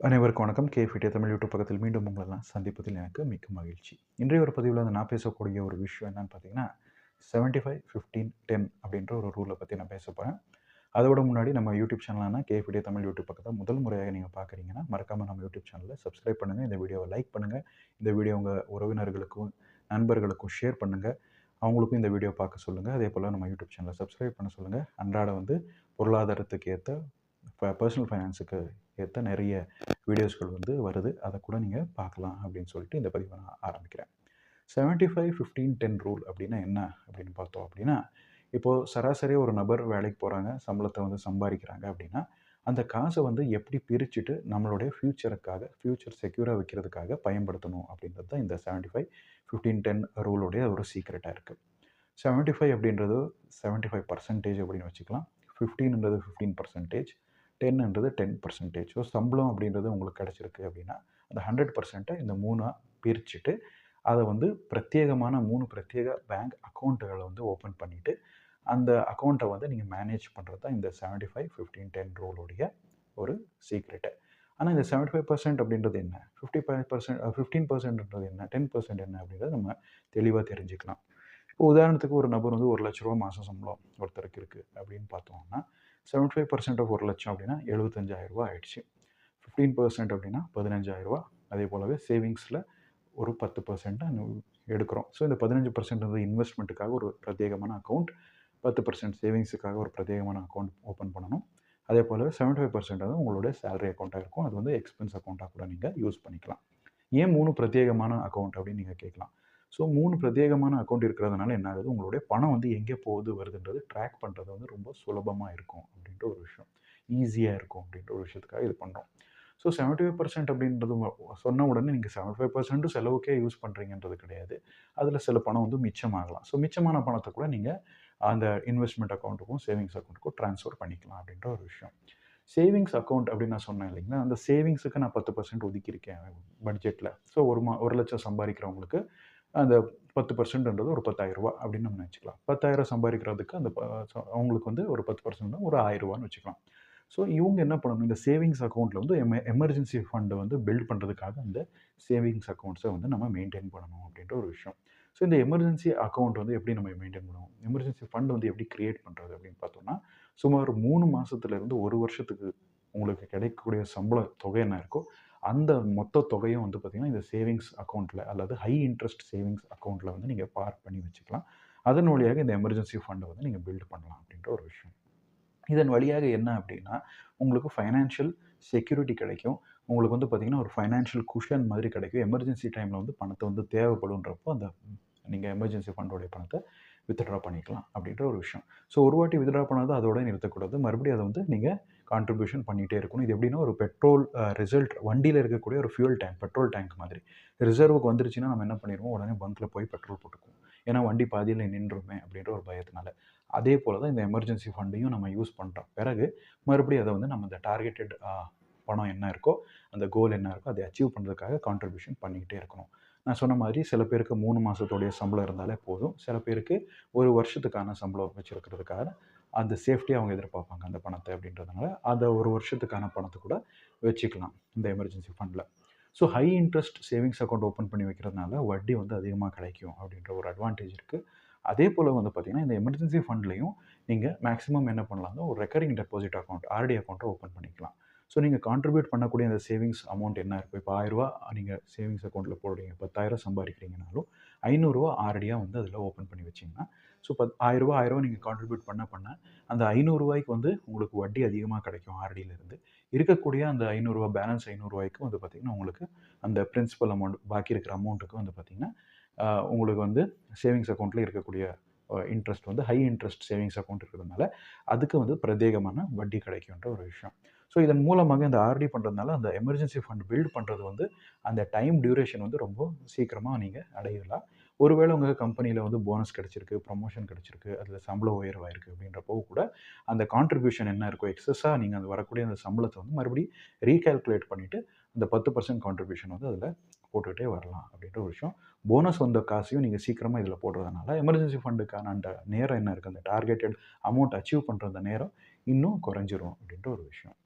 அனைவருக்கும் வணக்கம். K Tamil YouTube பக்கத்தில் மீண்டும் உங்களெல்லாம் சந்திப்பதில் எனக்கு மிக்க மகிழ்ச்சி. இன்றைய ஒரு பதிவில் வந்து நான் பேசக்கூடிய ஒரு விஷயம் என்னன்னு பார்த்தீங்கன்னா செவன்ட்டி ஃபைவ் ஃபிஃப்டீன் டென் அப்படின்ற ஒரு ரூலை பற்றி நான் பேச போகிறேன் அதோட முன்னாடி நம்ம யூடியூப் சேனலான கே தமிழ் யூடியூப் பக்கத்தை முதல் முறையாக நீங்கள் பார்க்குறீங்கன்னா மறக்காமல் நம்ம யூடியூப் சேனலில் சப்ஸ்கிரைப் பண்ணுங்கள் இந்த வீடியோவை லைக் பண்ணுங்கள் இந்த வீடியோ உங்கள் உறவினர்களுக்கும் நண்பர்களுக்கும் ஷேர் பண்ணுங்கள் அவங்களுக்கும் இந்த வீடியோ பார்க்க சொல்லுங்கள் அதே போல் நம்ம யூடியூப் சேனலை சப்ஸ்கிரைப் பண்ண சொல்லுங்கள் அன்றாட வந்து பொருளாதாரத்துக்கு ஏற்ற இப்போ பர்சனல் ஃபைனான்ஸுக்கு ஏற்ற நிறைய வீடியோஸ்கள் வந்து வருது. அதை கூட நீங்கள் பார்க்கலாம் அப்படின்னு சொல்லிட்டு இந்த பதிவை நான் ஆரம்பிக்கிறேன். Seventy five fifteen ten rule அப்படின்னா என்ன அப்படின்னு பார்த்தோம் அப்படின்னா இப்போது சராசரியாக ஒரு நபர் வேலைக்கு போகிறாங்க சம்பளத்தை வந்து சம்பாதிக்கிறாங்க அப்படின்னா அந்த காசை வந்து எப்படி பிரிச்சுட்டு நம்மளுடைய ஃப்யூச்சருக்காக ஃப்யூச்சர் செக்யூராக வைக்கிறதுக்காக பயன்படுத்தணும் அப்படின்றது தான் இந்த செவன்ட்டி ஃபைவ் ஃபிஃப்டீன் டென் ரூலுடைய ஒரு சீக்ரெட்டாக இருக்குது செவன்ட்டி ஃபைவ் அப்படின்றது செவன்ட்டி ஃபைவ் பர்சன்டேஜ் அப்படின்னு வச்சுக்கலாம். ஃபிஃப்டீன்ன்றது ஃபிஃப்டீன் பர்சன்டேஜ் டென்ன்றது டென் பர்சன்டேஜ் ஸோ சம்பளம் அப்படின்றது உங்களுக்கு கிடச்சிருக்கு அப்படின்னா அந்த ஹண்ட்ரட் பர்சன்ட்டை இந்த மூணாக பிரிச்சுட்டு அதை வந்து பிரத்யேகமான மூணு பிரத்யேக பேங்க் அக்கௌண்ட்டுகளை வந்து ஓப்பன் பண்ணிவிட்டு அந்த அக்கௌண்ட்டை வந்து நீங்கள் மேனேஜ் பண்ணுறது தான் இந்த செவன்ட்டி ஃபைவ் ஃபிஃப்டீன் டென் ரூலுடைய ஒரு சீக்ரெட்டு ஆனால் இந்த செவன்ட்டி ஃபைவ் பர்சன்ட் அப்படின்றது என்ன? ஃபிஃப்டி ஃபைவ் பர்சன்ட் ஃபிஃப்டீன் பர்சன்ட்ன்றது என்ன? டென் பர்சன்ட் என்ன அப்படின்றத நம்ம தெளிவாக தெரிஞ்சுக்கலாம். இப்போ உதாரணத்துக்கு ஒரு நபர் வந்து ஒரு லட்ச ரூபா மாதம் சம்பளம் ஒருத்தருக்கு இருக்குது அப்படின்னு பார்த்தோம்னா செவன்ட்டி ஃபைவ் பர்சன்ட் ஆஃப் ஒரு லட்சம் அப்படின்னா எழுபத்தஞ்சாயிரரூபா ஆயிடுச்சு. ஃபிஃப்டீன் பர்சன்ட் அப்படின்னா பதினஞ்சாயிரரூபா அதே போலவே சேவிங்ஸில் ஒரு பத்து பர்சன்ட் எடுக்கிறோம். ஸோ இந்த பதினஞ்சு பர்சன்ட் வந்து இன்வெஸ்ட்மெண்ட்டுக்காக ஒரு பிரத்யேகமான அக்கௌண்ட் பத்து பர்சன்ட் சேவிங்ஸுக்காக ஒரு பிரத்யேகமான அக்கௌண்ட் ஓப்பன் பண்ணணும். அதே போல் செவன்ட்டி ஃபைவ் பர்சன்ட் வந்து உங்களுடைய சேலரி அக்கௌண்ட்டாக இருக்கும். அது வந்து எக்ஸ்பென்ஸ் அக்கௌண்ட்டாக கூட நீங்கள் யூஸ் பண்ணிக்கலாம். ஏன் மூணு பிரத்யேகமான அக்கௌண்ட் அப்படின்னு நீங்கள் கேட்கலாம்? ஸோ மூணு பிரத்யேகமான அக்கௌண்ட் இருக்கிறதுனால என்ன ஆகுது? உங்களுடைய பணம் வந்து எங்கே போகுது வருதுன்றது ட்ராக் பண்ணுறது வந்து ரொம்ப சுலபமாக இருக்கும் அப்படின்ற ஒரு விஷயம். ஈஸியாக இருக்கும் அப்படின்ற ஒரு விஷயத்துக்காக இது பண்ணுறோம் ஸோ செவன்ட்டி ஃபைவ் பர்சன்ட் அப்படின்றது சொன்ன உடனே நீங்கள் செவன்ட்டி ஃபைவ் பர்சன்ட்டு செலவுக்கே யூஸ் பண்ணுறீங்கன்றது கிடையாது. அதில் சில பணம் வந்து மிச்சமாகலாம். ஸோ மிச்சமான பணத்தை கூட நீங்கள் அந்த இன்வெஸ்ட்மெண்ட் அக்கௌண்ட்டுக்கும் சேவிங்ஸ் அக்கௌண்ட்டுக்கும் ட்ரான்ஸ்ஃபர் பண்ணிக்கலாம் அப்படின்ற ஒரு விஷயம். சேவிங்ஸ் அக்கௌண்ட் அப்படின்னு நான் சொன்னேன் இல்லைங்களா? அந்த சேவிங்ஸுக்கு நான் பத்து பர்சன்ட் ஒதுக்கியிருக்கேன் பட்ஜெட்டில் ஸோ ஒரு மா ஒரு லட்சம் சம்பாதிக்கிறவங்களுக்கு அந்த பத்து பர்சன்ட்ன்றது ஒரு பத்தாயிரரூபா அப்படின்னு நம்ம நினச்சிக்கலாம். பத்தாயிரம் சம்பாதிக்கிறதுக்கு அந்த அவங்களுக்கு வந்து ஒரு பத்து பர்சன்ட் ஒரு ஆயிரரூபான்னு வச்சுக்கலாம். ஸோ இவங்க என்ன பண்ணணும்? இந்த சேவிங்ஸ் அக்கௌண்ட்டில் வந்து எம எமர்ஜென்சி ஃபண்டை வந்து பில்ட் பண்ணுறதுக்காக அந்த சேவிங்ஸ் அக்கௌண்ட்ஸை வந்து நம்ம மெயின்டைன் பண்ணணும் அப்படின்ற ஒரு விஷயம். ஸோ இந்த எமர்ஜென்சி அக்கௌண்ட் வந்து எப்படி நம்ம மெயின்டைன் பண்ணுவோம்? எமர்ஜென்சி ஃபண்ட் வந்து எப்படி க்ரியேட் பண்ணுறது அப்படின்னு பார்த்தோம்னா சுமார் மூணு மாதத்துலேருந்து ஒரு வருஷத்துக்கு உங்களுக்கு கிடைக்கக்கூடிய சம்பள தொகை என்ன இருக்கோ அந்த மொத்த தொகையும் வந்து பார்த்திங்கன்னா இந்த சேவிங்ஸ் அக்கௌண்ட்டில் அல்லது ஹை இன்ட்ரெஸ்ட் சேவிங்ஸ் அக்கௌண்ட்டில் வந்து நீங்கள் பார்க் பண்ணி வச்சுக்கலாம். அதன் வழியாக இந்த எமர்ஜென்சி ஃபண்டை வந்து நீங்கள் பில்ட் பண்ணலாம் அப்படின்ற ஒரு விஷயம். இதன் வழியாக என்ன அப்படின்னா உங்களுக்கு ஃபைனான்ஷியல் செக்யூரிட்டி கிடைக்கும். உங்களுக்கு வந்து பார்த்திங்கன்னா ஒரு ஃபைனான்ஷியல் குஷன் மாதிரி கிடைக்கும். எமர்ஜென்சி டைமில் வந்து பணத்தை வந்து தேவைப்படுன்றப்போ அந்த நீங்கள் எமர்ஜென்சி ஃபண்டோடைய பணத்தை வித்ட்ரா பண்ணிக்கலாம் அப்படின்ற ஒரு விஷயம். ஸோ ஒரு வாட்டி வித்ட்ரா பண்ணாத அதோட நிறுத்தக்கூடாது. மறுபடியும் அதை வந்து நீங்கள் கான்ட்ரிபியூஷன் பண்ணிகிட்டே இருக்கணும். இது எப்படின்னா ஒரு பெட்ரோல் ரிசல்ட் வண்டியில் இருக்கக்கூடிய ஒரு ஃபியூல் டேங்க் பெட்ரோல் டேங்க் மாதிரி. ரிசர்வுக்கு வந்துருச்சுன்னா நம்ம என்ன பண்ணிடுவோம்? உடனே பங்க்கில் போய் பெட்ரோல் போட்டுக்குவோம். ஏன்னா வண்டி பாதியில் நின்றுமே அப்படின்ற ஒரு பயத்தினால. அதே போல் தான் இந்த எமர்ஜென்சி ஃபண்டையும் நம்ம யூஸ் பண்ணுறோம் பிறகு மறுபடியும் அதை வந்து நம்ம இந்த டார்கெட்டட் பணம் என்ன இருக்கோ அந்த கோல் என்ன இருக்கோ அதை அச்சீவ் பண்ணுறதுக்காக கான்ட்ரிபியூஷன் பண்ணிக்கிட்டே இருக்கணும். நான் சொன்ன மாதிரி சில பேருக்கு மூணு மாதத்துடைய சம்பளம் இருந்தாலே போதும். சில பேருக்கு ஒரு வருஷத்துக்கான சம்பளம் வச்சுருக்கிறதுக்காக அந்த சேஃப்டியாக அவங்க எதிர்பார்ப்பாங்க அந்த பணத்தை அப்படின்றதுனால. அதை ஒரு வருஷத்துக்கான பணத்தை கூட வச்சுக்கலாம் இந்த எமர்ஜென்சி ஃபண்டில். So high interest savings account open பண்ணி வைக்கிறதுனால வட்டி வந்து அதிகமாக கிடைக்கும் அப்படின்ற ஒரு அட்வான்டேஜ் இருக்குது அதே போல் வந்து பார்த்திங்கன்னா இந்த எமர்ஜென்சி ஃபண்ட்லேயும் நீங்கள் மேக்ஸிமம் என்ன பண்ணலாம்னா ஒரு ரெக்கரிங் டெபாசிட் அக்கௌண்ட் ஆர்டி அக்கௌண்ட்டை ஓப்பன் பண்ணிக்கலாம். ஸோ நீங்கள் கான்ட்ரிபியூட் பண்ணக்கூடிய அந்த சேவிங்ஸ் அமௌண்ட் என்ன இருக்கும் இப்போ ஆயிரரூவா நீங்கள் சேவிங்ஸ் அக்கௌண்ட்டில் போடுறீங்க பத்தாயிரம் சம்பாதிக்கிறீங்கனாலும் ஐநூறுரூவா ஆர்டியாக வந்து அதில் ஓப்பன் பண்ணி வச்சிங்கன்னா ஸோ பத் ஆயிரரூவா ஆயிரரூவா நீங்கள் கான்ட்ரிபியூட் பண்ண பண்ண அந்த ஐநூறுரூவாய்க்கு வந்து உங்களுக்கு வட்டி அதிகமாக கிடைக்கும் ஆர்டியிலேருந்து. இருக்கக்கூடிய அந்த ஐநூறுரூவா பேலன்ஸ் ஐநூறுரூவாய்க்கும் வந்து பார்த்திங்கன்னா உங்களுக்கு அந்த பிரின்சிபல் அமௌண்ட் பாக்கி இருக்கிற அமௌண்ட்டுக்கு வந்து பார்த்திங்கன்னா உங்களுக்கு வந்து சேவிங்ஸ் அக்கௌண்ட்டில் இருக்கக்கூடிய இன்ட்ரெஸ்ட் வந்து ஹை இன்ட்ரெஸ்ட் சேவிங்ஸ் அக்கௌண்ட் இருக்கிறதுனால அதுக்கு வந்து பிரத்யேகமான வட்டி கிடைக்குன்ற ஒரு விஷயம். ஸோ இதன் மூலமாக இந்த ஆர்டி பண்ணுறதுனால அந்த எமர்ஜென்சி ஃபண்ட் பில்ட் பண்ணுறது வந்து அந்த டைம் டியூரேஷன் வந்து ரொம்ப சீக்கிரமாக நீங்கள் அடையலாம். ஒருவேளை உங்கள் கம்பெனியில் வந்து போனஸ் கிடச்சிருக்கு ப்ரொமோஷன் கிடச்சிருக்கு அதில் சம்பள உயர்வாயிருக்கு அப்படின்றப்போ கூட அந்த கான்ட்ரிபியூஷன் என்ன இருக்கோ எக்ஸஸாக நீங்கள் அந்த வரக்கூடிய அந்த சம்பளத்தை வந்து மறுபடியும் ரீகால்குலேட் பண்ணிவிட்டு அந்த பத்து பர்சன்ட் கான்ட்ரிபியூஷன் வந்து அதில் போட்டுகிட்டே வரலாம் அப்படின்ற ஒரு விஷயம். போனஸ் வந்த காசையும் நீங்கள் சீக்கிரமாக இதில் போடுறதுனால எமர்ஜென்சி ஃபண்டுக்கான அந்த நேரம் என்ன இருக்குது அந்த டார்கெட்டட் அமௌண்ட் அச்சீவ் பண்ணுற அந்த நேரம் இன்னும் குறைஞ்சிரும் அப்படின்ற ஒரு விஷயம்.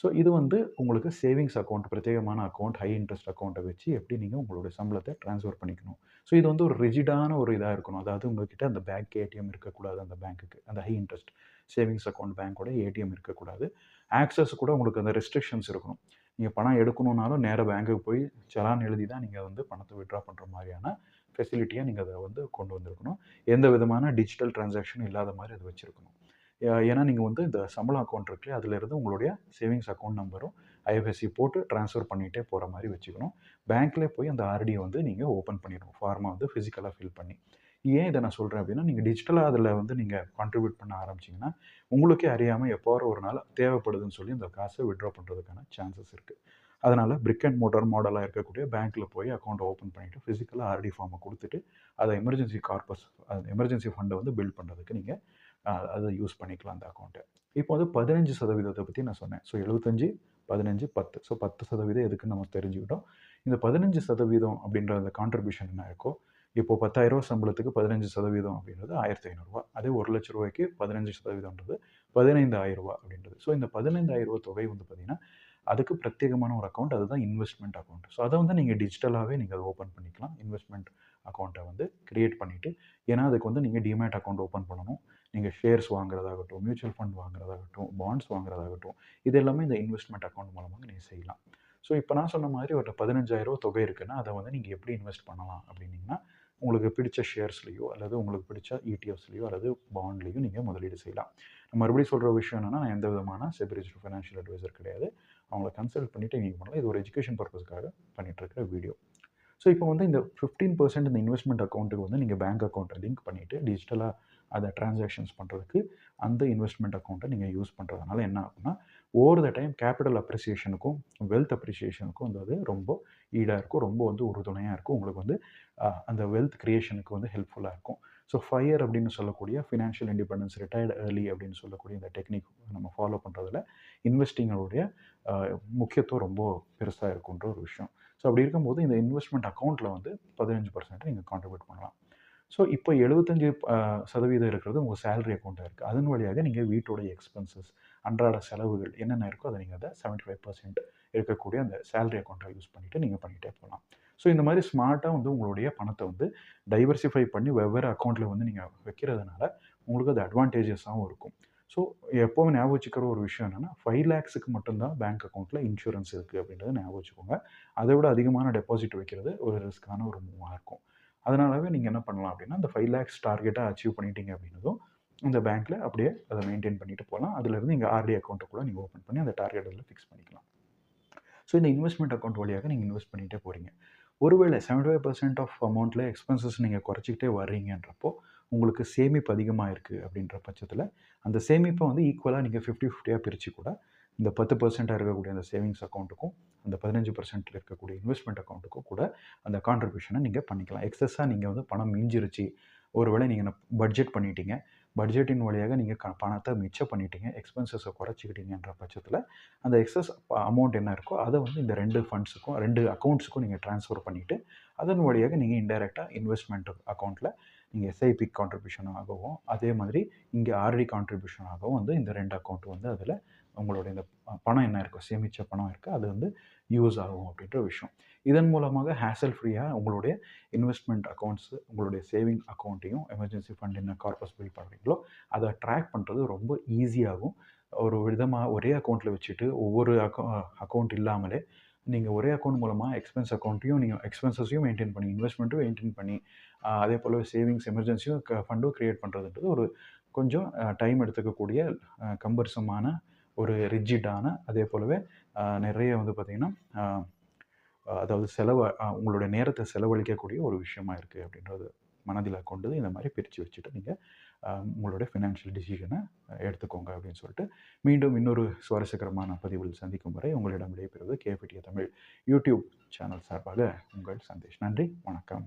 ஸோ இது வந்து உங்களுக்கு சேவிங்ஸ் அக்கௌண்ட் பிரத்யேகமான அக்கௌண்ட் ஹை இன்ட்ரெஸ்ட் அக்கௌண்ட்டை வச்சு எப்படி நீங்கள் உங்களுடைய சம்பளத்தை ட்ரான்ஸ்ஃபர் பண்ணிக்கணும். ஸோ இது வந்து ஒரு ரிஜிடான ஒரு இதாக இருக்கணும். அதாவது உங்ககிட்ட அந்த பேங்க் ஏடிஎம் இருக்கக்கூடாது அந்த பேங்க்குக்கு அந்த ஹை இன்ட்ரெஸ்ட் சேவிங்ஸ் அக்கௌண்ட் பேங்க்கோட ஏடிஎம் இருக்கக்கூடாது. ஆக்சஸ் கூட உங்களுக்கு அந்த ரெஸ்ட்ரிக்ஷன்ஸ் இருக்கணும். நீங்கள் பணம் எடுக்கணுன்னாலும் நேராக பேங்க்குக்கு போய் செலான் எழுதி தான் நீங்கள் வந்து பணத்தை விட்ரா பண்ணுற மாதிரியான ஃபெசிலிட்டியாக நீங்கள் அதை வந்து கொண்டு வந்திருக்கணும். எந்த விதமான டிஜிட்டல் டிரான்சாக்ஷன் இல்லாத மாதிரி அதை வச்சுருக்கணும். ஏன்னா நீங்கள் வந்து இந்த சம்பளம் அக்கௌண்ட் இருக்கு அதிலிருந்து உங்களுடைய சேவிங்ஸ் அக்கௌண்ட் நம்பரும் ஐஎஃப்எஸ்சி போட்டு ட்ரான்ஸ்ஃபர் பண்ணிகிட்டே போகிற மாதிரி வச்சுக்கணும். பேங்க்லேயே போய் அந்த ஆர்டியை வந்து நீங்கள் ஓப்பன் பண்ணிடணும். ஃபார்மாக வந்து ஃபிசிக்கலாக ஃபில் பண்ணி. ஏன் இதை நான் சொல்கிறேன் அப்படின்னா நீங்கள் டிஜிட்டலாக அதில் வந்து நீங்கள் கான்ட்ரிபியூட் பண்ண ஆரம்பிச்சிங்கன்னா உங்களுக்கே அறியாமல் எப்போ ஒரு நாள் தேவைப்படுதுன்னு சொல்லி அந்த காசை விட்ரா பண்ணுறதுக்கான சான்சஸ் இருக்குது அதனால் பிரிக் அண்ட் மோட்டார் மாடலாக இருக்கக்கூடிய பேங்க்கில் போய் அக்கௌண்ட்டை ஓப்பன் பண்ணிவிட்டு ஃபிசிக்கலாக ஆர்டி ஃபார்மை கொடுத்துட்டு அதை எமர்ஜென்சி கார்பஸ் அந்த எமர்ஜென்சி ஃபண்டை வந்து பில்ட் பண்ணுறதுக்கு நீங்கள் அதை யூஸ் பண்ணிக்கலாம் அந்த அக்கௌண்ட்டை இப்போ வந்து பதினஞ்சு சதவீதத்தை பற்றி நான் சொன்னேன். ஸோ எழுபத்தஞ்சு பதினஞ்சு பத்து. ஸோ பத்து சதவீதம் எதுக்குன்னு நம்ம தெரிஞ்சுக்கிட்டோம். இந்த பதினஞ்சு சதவீதம் அப்படின்ற அந்த கான்ட்ரிபியூஷன் என்ன இருக்கோ இப்போது பத்தாயிரரூவா சம்பளத்துக்கு பதினஞ்சு சதவீதம் அப்படின்றது ஆயிரத்தி ஐநூறுரூவா அதே ஒரு லட்ச ரூபாய்க்கு பதினஞ்சு சதவீதம்ன்றது பதினைந்து ஆயிரரூவா அப்படின்றது. ஸோ இந்த பதினைந்தாயிரரூவா தொகை வந்து பார்த்திங்கன்னா அதுக்கு பிரத்யேகமான ஒரு அக்கௌண்ட் அதுதான் இன்வெஸ்ட்மெண்ட் அக்கௌண்ட் ஸோ அதை வந்து நீங்கள் டிஜிட்டலாகவே நீங்கள் அதை ஓப்பன் பண்ணிக்கலாம். இன்வெஸ்ட்மெண்ட் அக்கௌண்ட்டை வந்து க்ரியேட் பண்ணிவிட்டு ஏன்னா அதுக்கு வந்து நீங்கள் டிமேட் அக்கௌண்ட் ஓப்பன் பண்ணணும். நீங்கள் ஷேர்ஸ் வாங்குறதாகட்டும் மியூச்சுவல் ஃபண்ட் வாங்குறதாகட்டும் பாண்ட்ஸ் வாங்குறதாகட்டும் இது எல்லாமே இந்த இன்வெஸ்ட்மெண்ட் அக்கௌண்ட் மூலமாக நீங்கள் செய்யலாம். ஸோ இப்போ நான் சொன்ன மாதிரி ஒரு பதினஞ்சாயிரரூவா தொகை இருக்குன்னா அதை வந்து நீங்கள் எப்படி இன்வெஸ்ட் பண்ணலாம் அப்படின்னீங்கன்னா உங்களுக்கு பிடிச்ச ஷேர்ஸ்லேயோ அல்லது உங்களுக்கு பிடிச்ச இடிஎஃப்ஸ்லேயோ அல்லது பாண்ட்லேயோ நீங்கள் முதலீடு செய்யலாம். நான் மறுபடியும் சொல்கிற விஷயம் என்னென்னா நான் எந்த விதமான செபிரிஜ் ஃபினான்ஷியல் அட்வைசர் கிடையாது. அவங்கள கன்சல்ட் பண்ணிவிட்டு நீங்கள் பண்ணலாம். இது ஒரு எஜுகேஷன் பர்பஸ்க்காக பண்ணிகிட்ருக்கிற வீடியோ ஸோ இப்போ வந்து இந்த ஃபிஃப்டீன் பர்சன்ட் இந்த இன்வெஸ்ட்மெண்ட் அக்கௌண்ட்டுக்கு வந்து நீங்கள் பேங்க் அக்கௌண்ட்டை லிங்க் பண்ணிவிட்டு டிஜிட்டலாக அதை டிரான்சாக்ஷன்ஸ் பண்ணுறதுக்கு அந்த இன்வெஸ்ட்மெண்ட் அக்கௌண்ட்டை நீங்கள் யூஸ் பண்ணுறதுனால என்ன ஆகும்னா ஓவர் த டைம் கேபிட்டல் அப்ரிசியேஷனுக்கும் வெல்த் அப்ரிசியேஷனுக்கும் வந்து அது ரொம்ப ஈடாக இருக்கும் ரொம்ப வந்து உறுதுணையாக இருக்கும். உங்களுக்கு வந்து அந்த வெல்த் க்ரியேஷனுக்கு வந்து ஹெல்ப்ஃபுல்லாக இருக்கும். ஸோ ஃபயர் அப்படின்னு சொல்லக்கூடிய ஃபினான்ஷியல் இண்டிபெண்டன்ஸ் ரிட்டையர்டு ஏர்லி அப்படின்னு சொல்லக்கூடிய இந்த டெக்னிக் நம்ம ஃபாலோ பண்ணுறதுல இன்வெஸ்டிங்களுடைய முக்கியத்துவம் ரொம்ப பெருசாக இருக்குன்ற ஒரு விஷயம். ஸோ அப்படி இருக்கும்போது இந்த இன்வெஸ்ட்மெண்ட் அக்கௌண்ட்டில் வந்து பதினஞ்சு பர்சன்ட் நீங்கள் கான்ட்ரிபியூட் பண்ணலாம். ஸோ இப்போ எழுபத்தஞ்சு சதவீதம் இருக்கிறது உங்கள் சேலரி அக்கௌண்ட்டாக இருக்குது அதன் வழியாக நீங்கள் வீட்டோடைய எக்ஸ்பென்சஸ் அன்றாட செலவுகள் என்னென்ன இருக்கோ அதை நீங்கள் அதை செவன்ட்டி ஃபைவ் பர்சன்ட் இருக்கக்கூடிய அந்த சேலரி அக்கௌண்ட்டை யூஸ் பண்ணிவிட்டு நீங்கள் பண்ணிகிட்டே போகலாம் ஸோ இந்த மாதிரி ஸ்மார்ட்டாக வந்து உங்களுடைய பணத்தை வந்து டைவர்சிஃபை பண்ணி வெவ்வேறு அக்கௌண்ட்டில் வந்து நீங்கள் வைக்கிறதுனால உங்களுக்கு அது அட்வான்டேஜஸாகவும் இருக்கும். ஸோ எப்போவும் ஞாபகம் வச்சுக்கிற ஒரு விஷயம் என்னென்னா ஃபைவ் லேக்ஸுக்கு மட்டும்தான் பேங்க் அக்கௌண்ட்டில் இன்சூரன்ஸ் இருக்குது அப்படின்றத ஞாபகம் வச்சுக்கோங்க. அதை விட அதிகமான டெபாசிட் வைக்கிறது ஒரு ரிஸ்க்கான ஒரு மூவாக இருக்கும். அதனாலவே நீங்கள் என்ன பண்ணலாம் அப்படின்னா அந்த ஃபைவ் லேக்ஸ் டார்கெட்டாக அச்சீவ் பண்ணிட்டீங்க அப்படின்னதும் இந்த பேங்க்கில் அப்படியே அதை மெயின்டைன் பண்ணிட்டு போகலாம். அதுலேருந்து நீங்கள் ஆர்டி அக்கௌண்ட்டை கூட நீங்கள் ஓப்பன் பண்ணி அந்த டார்கெட் அதில் ஃபிக்ஸ் பண்ணிக்கலாம். ஸோ இந்த இன்வெஸ்ட்மெண்ட் அக்கௌண்ட் வழியாக நீங்கள் இன்வெஸ்ட் பண்ணிகிட்டே போகிறீங்க ஒருவேளை செவன்டி ஃபைவ் பர்சன்ட் ஆஃப் அமௌண்ட்டில் எக்ஸ்பென்சஸ் நீங்கள் குறைச்சிக்கிட்டே வர்றீங்கன்றப்போ உங்களுக்கு சேமிப்பு அதிகமாக இருக்குது அப்படின்ற பட்சத்தில் அந்த சேமிப்பை வந்து ஈக்குவலாக நீங்கள் ஃபிஃப்டி ஃபிஃப்டியாக பிரித்து கூட இந்த பத்து பர்சென்ட்டாக இருக்கக்கூடிய அந்த சேவிங்ஸ் அக்கௌண்ட்டுக்கும் அந்த பதினஞ்சு பர்சன்ட்டில் இருக்கக்கூடிய இன்வெஸ்ட்மெண்ட் அக்கௌண்ட்டுக்கும் கூட அந்த கான்ட்ரிபியூஷனை நீங்கள் பண்ணிக்கலாம். எக்ஸஸாக நீங்கள் வந்து பணம் மிஞ்சிருச்சு. ஒருவேளை நீங்கள் பட்ஜெட் பண்ணிட்டீங்க. பட்ஜெட்டின் வழியாக நீங்கள் க பணத்தை மிச்சம் பண்ணிட்டீங்க. எக்ஸ்பென்சஸை குறைச்சிக்கிட்டீங்கன்ற பட்சத்தில் அந்த எக்ஸஸ் அமௌண்ட் என்ன இருக்கோ அதை வந்து இந்த ரெண்டு ஃபண்ட்ஸுக்கும் ரெண்டு அக்கௌண்ட்ஸுக்கும் நீங்கள் ட்ரான்ஸ்ஃபர் பண்ணிவிட்டு அதன் வழியாக நீங்கள் இன்டெரக்டாக இன்வெஸ்ட்மெண்ட் அக்கௌண்ட்டில் இங்கே எஸ்ஐபி கான்ட்ரிபியூஷனாகவும் அதே மாதிரி இங்கே ஆர்டி கான்ட்ரிபியூஷனாகவும் வந்து இந்த ரெண்டு அக்கௌண்ட் வந்து அதில் உங்களோட இந்த பணம் என்ன இருக்கோ சேமித்த பணம் இருக்குது அது வந்து யூஸ் ஆகும் அப்படின்ற விஷயம். இதன் மூலமாக ஹேசல் ஃப்ரீயாக உங்களுடைய இன்வெஸ்ட்மெண்ட் அக்கௌண்ட்ஸு உங்களுடைய சேவிங் அக்கௌண்ட்டையும் எமர்ஜென்சி ஃபண்ட் என்ன கார்பஸ் பில் பண்ணுறீங்களோ அதை ட்ராக் பண்ணுறது ரொம்ப ஈஸியாகும் ஒரு விதமாக ஒரே அக்கௌண்ட்டில் வச்சுட்டு ஒவ்வொரு அக்கௌ அக்கௌண்ட் இல்லாமலே நீங்கள் ஒரே அக்கௌண்ட் மூலமாக எக்ஸ்பென்ஸ் அக்கௌண்ட்டையும் நீங்கள் எக்ஸ்பென்சஸையும் மெயின்டைன் பண்ணி இன்வெஸ்ட்மெண்ட்டும் மெயின்டைன் பண்ணி அதே போல் சேவிங்ஸ் எமர்ஜென்சியும் ஃபண்டும் க்ரியேட் பண்ணுறதுன்றது ஒரு கொஞ்சம் டைம் எடுத்துக்கக்கூடிய கம்பர்சமான ஒரு ரிஜிட்டான அதே போலவே நிறைய வந்து பார்த்திங்கன்னா அதாவது செலவு உங்களுடைய நேரத்தை செலவழிக்கக்கூடிய ஒரு விஷயமா இருக்குது அப்படின்றது. மனதில் கொண்டு இந்த மாதிரி பிரித்து வச்சுட்டு நீங்கள் உங்களுடைய ஃபினான்ஷியல் டிசிஷனை எடுத்துக்கோங்க அப்படின்னு சொல்லிட்டு மீண்டும் இன்னொரு சுவாரஸ்யகரமான பதிவில் சந்திக்கும் வரை உங்களிடம் விடைபெறுவது கேபிடிய தமிழ் யூடியூப் சேனல் சார்பாக உங்கள் சந்தேஷ். நன்றி வணக்கம்.